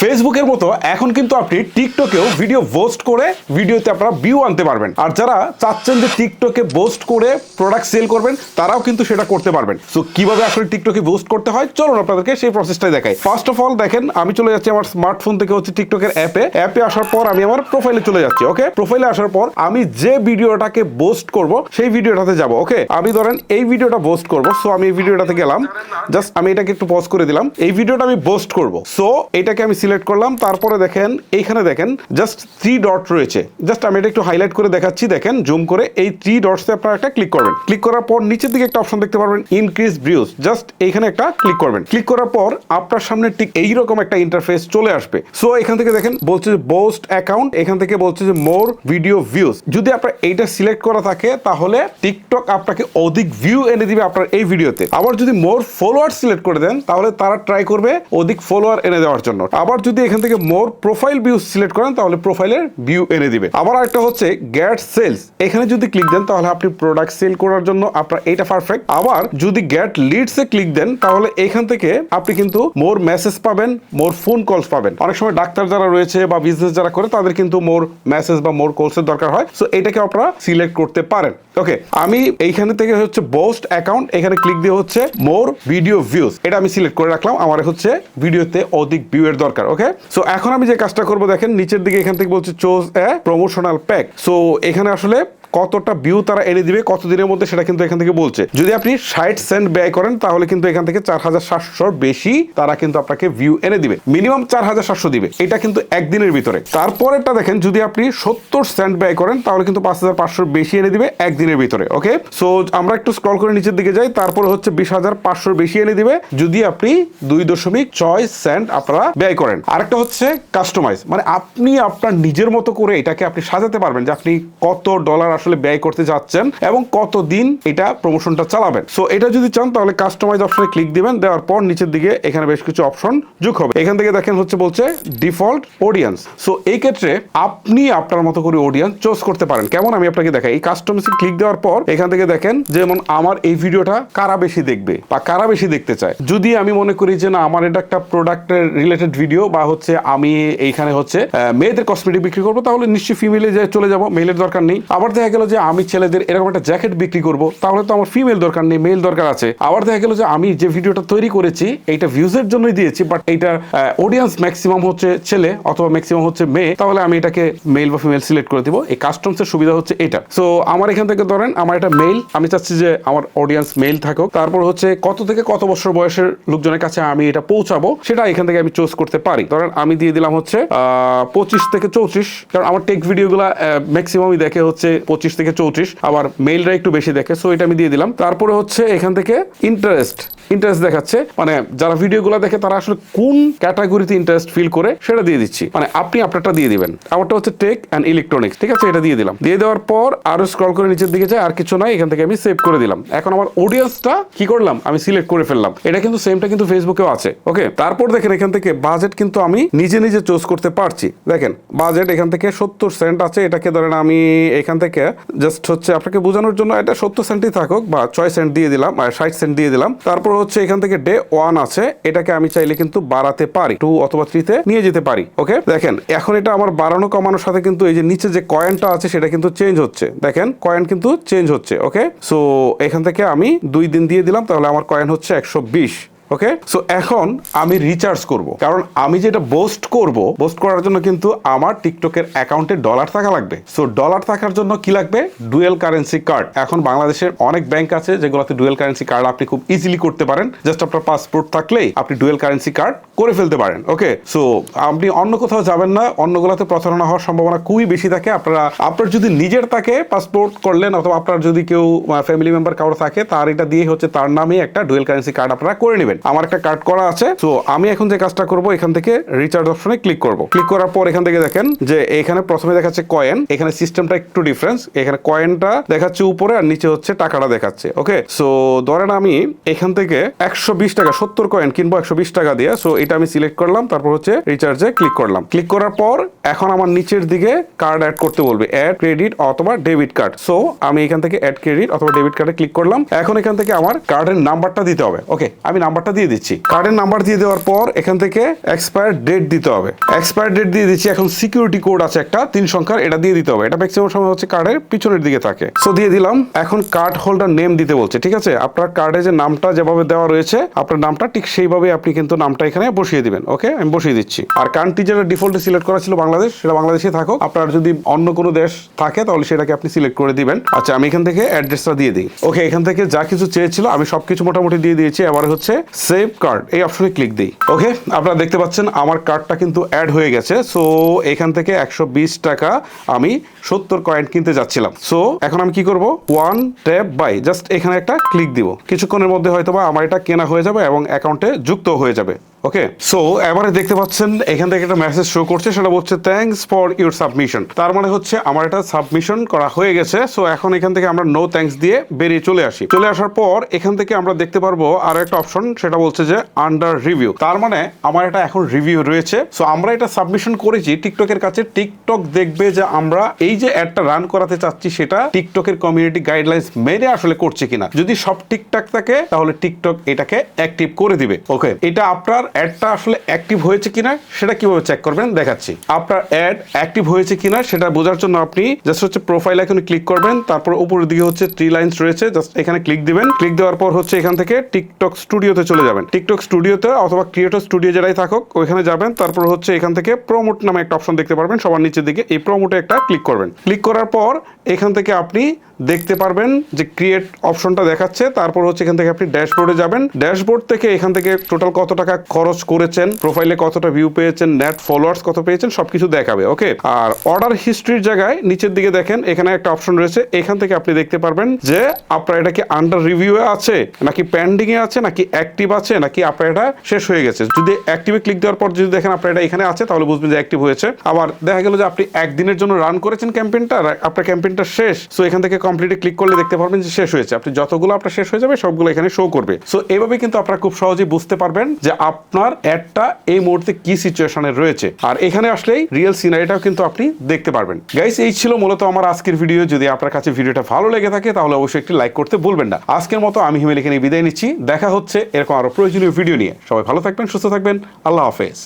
ফেসবুকের মতো এখন কিন্তু আপনি টিকটকেও ভিডিও পোস্ট করে ভিডিওতে আপনারা ভিউ আনতে পারবেন। আর যারা চাচ্ছেন যে টিকটকে পোস্ট করে প্রোডাক্ট সেল করবেন, তারাও কিন্তু সেটা করতে পারবেন। সো কীভাবে আসলে টিকটকে পোস্ট করতে হয়? চলুন আপনাদেরকে সেই প্রসেসটাই দেখাই। ফার্স্ট অফ অল দেখেন, আমি চলে যাচ্ছি আমার স্মার্টফোন থেকে হচ্ছে টিকটকের অ্যাপে অ্যাপে আসার পর আমি আমার প্রোফাইলে চলে যাচ্ছি ওকে প্রোফাইলে আসার পর আমি যে ভিডিওটাকে পোস্ট করব, সেই ভিডিওটাতে যাব ওকে আমি ধরেন এই ভিডিওটা পোস্ট করব। সো আমি এই ভিডিওটাতে গেলাম। জাস্ট আমি এটাকে একটু পজ করে দিলাম। এই ভিডিওটা আমি পোস্ট করব। সো এটাকে আমি সিলেক্ট করলাম, তারপরে দেখেন, এইখানে দেখেন জাস্ট থ্রি ডট রয়েছে। জাস্ট আমি এটা একটু হাইলাইট করে দেখাচ্ছি, দেখেন জুম করে এই থ্রি ডটসে আপনারা একটা ক্লিক করবেন। ক্লিক করার পর নিচের দিকে একটা অপশন দেখতে পারবেন ইনক্রিজ ভিউজ জাস্ট এইখানে একটা ক্লিক করবেন। ক্লিক করার পর আপনার সামনে ঠিক এইরকম একটা ইন্টারফেস চলে আসবে। সো এখান থেকে দেখেন, বলছে যে বোস্ট অ্যাকাউন্ট এখান থেকে বলছে যে মোর ভিডিও ভিউজ যদি আপনার এইটা সিলেক্ট করা থাকে, তাহলে টিকটক আপনাকে অধিক ভিউ এনে দিবে আপনার এই ভিডিওতে আবার যদি মোর ফলোয়ার সিলেক্ট করে দেন, তাহলে তারা ট্রাই করবে অধিক ফলোয়ার এনে দেওয়ার জন্য। আবার যদি এখান থেকে মোর প্রোফাইল ভিউ সিলেক্ট করেন, তাহলে প্রোফাইলের ভিউ এনে দিবে। আবার একটা হচ্ছে গ্যাট সেলস এখানে যদি ক্লিক দেন, তাহলে আপনি প্রোডাক্ট সেল করার জন্য আপনার এইটা পারফেক্ট আবার যদি গ্যাট লিডস এ ক্লিক দেন, তাহলে এখান থেকে আপনি কিন্তু মোর মেসেজ পাবেন মোর ফোন কলস পাবেন। অনেক সময় ডাক্তার যারা রয়েছে বা বিজনেস যারা করে, তাদের কিন্তু মোর মেসেজ বা মোর কলস এর দরকার হয়। সো এটাকে আপনারা সিলেক্ট করতে পারেন। ওকে আমি এইখানে থেকে হচ্ছে বোস্ট অ্যাকাউন্ট এখানে ক্লিক দিয়ে হচ্ছে মোর ভিডিও ভিউজ এটা আমি সিলেক্ট করে রাখলাম। আমার হচ্ছে ভিডিওতে অধিক ভিউ এর দরকার ওকে সো এখন আমি যে কাজটা করব, দেখেন, নিচের দিকে এখান থেকে বলছে choose a promotional pack so এখানে আসলে কতটা ভিউ তারা এনে দিবে কত দিনের মধ্যে সেটা কিন্তু এখান থেকে বলছে। যদি আপনি ষাট সেন্ট ব্যয় করেন, তাহলে কিন্তু এখান থেকে চার হাজার সাতশোর বেশি তারা কিন্তু আপনাকে ভিউ এনে দিবে। মিনিমাম চার হাজার সাতশো দিবে। এটা কিন্তু একদিনের ভিতরে। তারপরেরটা দেখেন, যদি আপনি সত্তর সেন্ট ব্যয় করেন, তাহলে কিন্তু পাঁচ হাজার পাঁচশোর বেশি এনে দিবে একদিনের ভিতরে ওকে সো আমরা একটু স্ক্রল করে নিচের দিকে যাই, তারপরে হচ্ছে বিশ হাজার পাঁচশোর বেশি এনে দিবে, যদি আপনি দুই দশমিক ছয় সেন্ট আপনারা ব্যয় করেন। আরেকটা হচ্ছে কাস্টমাইজ মানে আপনি আপনার নিজের মতো করে এটাকে আপনি সাজাতে পারবেন যে আপনি কত ডলার আসলে ব্যয় করতে যাচ্ছেন এবং কত দিন এটা প্রমোশনটা চালাবেন। সো এটা যদি চান, তাহলে কাস্টমাইজ অপশনে ক্লিক দিবেন, দেওয়ার পর নিচের দিকে এখানে বেশ কিছু অপশন যোগ হবে। এখান থেকে দেখেন হচ্ছে বলছে ডিফল্ট অডিয়েন্স সো এই ক্ষেত্রে আপনি আপনার মতো করে অডিয়েন্স চুজ করতে পারেন। কেমন? আমি আপনাকে দেখাই। এই কাস্টমাইজে ক্লিক দেওয়ার পর এখান থেকে দেখেন, যেমন আমার এই ভিডিওটা কারা বেশি দেখবে বা কারা বেশি দেখতে চায়। যদি আমি মনে করি যে, না, আমার এটা একটা প্রোডাক্টের রিলেটেড ভিডিও বা হচ্ছে আমি এইখানে হচ্ছে মেয়েদের কসমেটিক বিক্রি করব, তাহলে নিশ্চয়ই ফিমেলে যে চলে যাব মেলের দরকার নেই। আবার দেখা গেল যে আমি ছেলেদের এরকম একটা জ্যাকেট বিক্রি করব, তাহলে তো আমার ফিমেল দরকার নেই মেল দরকার আছে। আবার দেখা গেল যে আমি যে ভিডিওটা তৈরি করেছি, এইটা ভিউজের জন্যই দিয়েছি বাট এইটা অডিয়েন্স ম্যাক্সিমাম হচ্ছে ছেলে অথবা ম্যাক্সিমাম হচ্ছে মেয়ে, তাহলে আমি এটাকে মেল বা ফিমেল সিলেক্ট করে দিব। এই কাস্টমসের সুবিধা হচ্ছে এটা। সো আমার এখান থেকে ধরেন, আমার এটা মেল আমি চাচ্ছি যে আমার অডিয়েন্স মেল থাকুক। তারপর হচ্ছে কত থেকে কত বছর বয়সের লোকজনের কাছে আমি এটা পৌঁছাবো, সেটা এখান থেকে আমি চুজ করতে পারি। ধরেন, আমি দিয়ে দিলাম হচ্ছে পঁচিশ থেকে চৌত্রিশ, কারণ আমার টেক ভিডিওগুলো ম্যাক্সিমামই দেখে হচ্ছে পঁচিশ থেকে চৌত্রিশ, আবার মেলরা একটু বেশি দেখে। সো এটা আমি দিয়ে দিলাম। তারপরে হচ্ছে এখান থেকে ইন্টারেস্ট ইন্টারেস্ট দেখাচ্ছে। মানে যারা ভিডিওগুলো দেখে তারা আসলে কোন ক্যাটাগরিতে ইন্টারেস্ট ফিল করে সেটা দিয়ে দিচ্ছি। মানে আপনি আপনারটা দিয়ে দিবেন। আমারটা হচ্ছে টেক অ্যান্ড ইলেকট্রনিক্স ঠিক আছে? এটা দিয়ে দিলাম। দিয়ে দেওয়ার পর আরও স্ক্রল করে নিচের দিকে যায়, আর কিছু নাই, এখান থেকে আমি সেভ করে দিলাম। এখন আমার অডিয়েন্সটা কি করলাম? আমি সিলেক্ট করে ফেললাম। এটা কিন্তু সেমটা কিন্তু ফেসবুকেও আছে ওকে তারপর দেখেন এখান থেকে বাজেট কিন্তু আমি নিজে নিজে চুজ করতে পারছি। দেখেন বাজেট এখান থেকে সত্তর সেন্ট আছে। এটাকে ধরেন আমি এখান থেকে জাস্ট হচ্ছে আপনাকে বোঝানোর জন্য এটা সত্তর সেন্টই থাকুক বা ছয় সেন্ট দিয়ে দিলাম, আর ষাট সেন্ট দিয়ে দিলাম। তারপর হচ্ছে এখান থেকে ডে ওয়ান আছে। এটাকে আমি চাইলে কিন্তু বাড়াতে পারি। টু অথবা থ্রিতে নিয়ে যেতে পারি। ওকে দেখেন, এখন এটা আমার বাড়ানো কমানোর সাথে কিন্তু এই যে নিচে যে কয়েনটা আছে, সেটা কিন্তু চেঞ্জ হচ্ছে। দেখেন কয়েন কিন্তু চেঞ্জ হচ্ছে। ওকে সো এখান থেকে আমি দুই দিন দিয়ে দিলাম, তাহলে আমার কয়েন হচ্ছে একশো বিশ। ওকে সো এখন আমি রিচার্জ করব। কারণ আমি যেটা বোস্ট করব বোস্ট করার জন্য কিন্তু আমার টিকটকের অ্যাকাউন্টে ডলার থাকা লাগবে। সো ডলার থাকার জন্য কি লাগবে? ডুয়েল কারেন্সি কার্ড এখন বাংলাদেশের অনেক ব্যাংক আছে যেগুলোতে ডুয়েল কারেন্সি কার্ড আপনি খুব ইজিলি করতে পারেন। জাস্ট আপনার পাসপোর্ট থাকলেই আপনি ডুয়েল কারেন্সি কার্ড করে ফেলতে পারেন। ওকে সো আপনি অন্য কোথাও যাবেন না। অন্যগুলোতে প্রতারণা হওয়ার সম্ভাবনা খুবই বেশি থাকে। আপনারা, আপনার যদি নিজের থাকে পাসপোর্ট করলেন অথবা আপনার যদি কেউ ফ্যামিলি মেম্বার কারও থাকে, তার এটা দিয়ে হচ্ছে তার নামে একটা ডুয়েল কারেন্সি কার্ড আপনারা করে নেবেন। আমার একটা কার্ড করা আছে তো আমি এখন যে কাজটা করব, এখান থেকে রিচার্জ অপশনে ক্লিক করব। ক্লিক করার পর এখান থেকে দেখেন যে এখানে প্রথমে দেখাচ্ছে কয়েন এখানে সিস্টেমটা একটু ডিফারেন্স এখানে কয়েনটা দেখাচ্ছে উপরে আর নিচে হচ্ছে টাকাটা দেখাচ্ছে ওকে সো ধরেন আমি এখান থেকে একশো বিশ টাকা, সত্তর কয়েন কিনবো একশো বিশ টাকা দিয়ে সো এটা আমি সিলেক্ট করলাম, তারপর হচ্ছে রিচার্জে ক্লিক করলাম। ক্লিক করার পর এখন আমার নিচের দিকে কার্ড অ্যাড করতে বলবে অ্যাড ক্রেডিট অথবা ডেবিট কার্ড সো আমি এখান থেকে অ্যাড ক্রেডিট অথবা ডেবিট কার্ডে ক্লিক করলাম, এখন এখান থেকে আমার কার্ডের নাম্বারটা দিতে হবে ওকে আমি নাম্বারটা নাম্বারটা দিয়ে দিচ্ছি। কার্ডের নাম্বার দিয়ে দেওয়ার পর এখান থেকে এক্সপায়ার ডেট দিতে হবে। এক্সপায়ার ডেট দিয়ে দিচ্ছি, এখন সিকিউরিটি কোড আছে একটা, তিন সংখ্যার, এটা দিয়ে দিতে হবে। এটা ম্যাক্সিমাম সময় হচ্ছে কার্ডের পিছনের দিকে থাকে। সো দিয়ে দিলাম, এখন কার্ড হোল্ডার নেম দিতে বলছে, ঠিক আছে? আপনার কার্ডে যে নামটা যেভাবে দেওয়া রয়েছে, আপনার নামটা ঠিক সেইভাবে আপনি কিন্তু নামটা এখানে বসিয়ে দিবেন ওকে আমি বসিয়ে দিচ্ছি। আর কান্ট্রি যেটা ডিফল্টে সিলেক্ট করা ছিল বাংলাদেশ, সেটা বাংলাদেশে থাকুক। আপনার যদি অন্য কোনো দেশ থাকে, তাহলে সেটাকে আপনি সিলেক্ট করে দিবেন। আচ্ছা আমি এখান থেকে অ্যাড্রেসটা দিয়ে দিই। ওকে এখান থেকে যা কিছু চেয়েছিল, আমি সবকিছু মোটামুটি দিয়ে দিয়েছি। এবারে হচ্ছে সেভ কার্ড, এই অপশনে ক্লিক দিই। ওকে, আপনারা দেখতে পাচ্ছেন আমার কার্ডটা কিন্তু অ্যাড হয়ে গেছে। সো এখান থেকে একশো বিশ টাকা আমি সত্তর কয়েন কিনতে যাচ্ছিলাম। সো এখন আমি কি করব? ওয়ান ট্যাপ বাই জাস্ট এখানে একটা ক্লিক দিব। কিছুক্ষণের মধ্যে হয়তো বা আমার এটা কেনা হয়ে যাবে এবং অ্যাকাউন্টে যুক্ত হয়ে যাবে। ওকে সো এবারে দেখতে পাচ্ছেন, এখান থেকে একটা মেসেজ শো করছে, সেটা বলছে থ্যাঙ্কস ফর ইউর সাবমিশন তার মানে হচ্ছে আমার এটা সাবমিশন করা হয়ে গেছে সো এখন এখান থেকে আমরা নো থ্যাঙ্কস দিয়ে বেরিয়ে চলে আসি। চলে আসার পর এখান থেকে আমরা দেখতে পারব আর একটা অপশন সেটা বলছে যে আন্ডার রিভিউ তার মানে আমার এটা এখন রিভিউ রয়েছে সো আমরা এটা সাবমিশন করেছি, টিকটকের কাছে টিকটক দেখবে যে আমরা এই যে অ্যাডটা রান করাতে চাচ্ছি, সেটা টিকটকের কমিউনিটি গাইডলাইন্স মেনে আসলে করছে কিনা। যদি সব ঠিকঠাক থাকে, তাহলে টিকটক এটাকে অ্যাক্টিভ করে দিবে। ওকে এটা আপনার অ্যাডটা আসলে অ্যাক্টিভ হয়েছে কিনা সেটা কীভাবে চেক করবেন? দেখাচ্ছি। আপনার অ্যাড অ্যাক্টিভ হয়েছে কিনা সেটা বোঝার জন্য আপনি জাস্ট হচ্ছে প্রোফাইল এখানে ক্লিক করবেন, তারপর উপরের দিকে হচ্ছে থ্রি লাইন্স রয়েছে জাস্ট এখানে ক্লিক দিবেন। ক্লিক দেওয়ার পর হচ্ছে এখান থেকে টিকটক স্টুডিওতে চলে যাবেন। টিকটক স্টুডিওতে অথবা ক্রিয়েটর স্টুডিও যেটাই থাকুক, ওইখানে যাবেন, তারপর হচ্ছে এখান থেকে প্রমোট নামে একটা অপশন দেখতে পারবেন, সবার নিচের দিকে এই প্রমোটে একটা ক্লিক করবেন। ক্লিক করার পর এখান থেকে আপনি দেখতে পারবেন যে ক্রিয়েট অপশনটা দেখাচ্ছে, তারপর হচ্ছে এখান থেকে আপনি ড্যাশবোর্ডে যাবেন। ড্যাশবোর্ড থেকে এখান থেকে টোটাল কত টাকা খরচ করেছেন প্রোফাইলে কতটা ভিউ পেয়েছেন নেট ফলোয়ার্স কত পেয়েছেন, সবকিছু দেখাবে ওকে আর অর্ডার হিস্ট্রির জায়গায় নিচের দিকে দেখেন, এখানে একটা অপশন রয়েছে, এখান থেকে আপনি দেখতে পারবেন যে আপনার এটা কি আন্ডার রিভিউ আছে, নাকি পেন্ডিং এ আছে, নাকি অ্যাক্টিভ আছে, নাকি আপনার এটা শেষ হয়ে গেছে? যদি অ্যাক্টিভে ক্লিক দেওয়ার পর যদি দেখেন আপনার এটা এখানে আছে, তাহলে বুঝবেন যে অ্যাক্টিভ হয়েছে। আবার দেখা গেল যে আপনি একদিনের জন্য রান করেছেন ক্যাম্পেইনটা আপনার ক্যাম্পেইনটা শেষ সো এখান থেকে কমপ্লিটে ক্লিক করলে দেখতে পারবেন যে শেষ হয়েছে। আপনি যতগুলো আপনার শেষ হয়ে যাবে, সবগুলো এখানে শো করবে। সো এইভাবে কিন্তু আপনারা খুব সহজেই বুঝতে পারবেন যে আপনার অ্যাডটা এই মুহূর্তে কি সিচুয়েশনে রয়েছে? আর এখানে আসলেই রিয়েল সিনারিটাও কিন্তু আপনি দেখতে পারবেন। গাইস এই ছিল মূলত আমার আজকের ভিডিও যদি আপনার কাছে ভিডিওটা ভালো লেগে থাকে, তাহলে অবশ্যই একটি লাইক করতে ভুলবেন না। আজকের মতো আমি হিমেল এখানে বিদায় নিচ্ছি। দেখা হচ্ছে এরকম আরও প্রয়োজনীয় ভিডিও নিয়ে। সবাই ভালো থাকবেন, সুস্থ থাকবেন। আল্লাহ হাফেজ।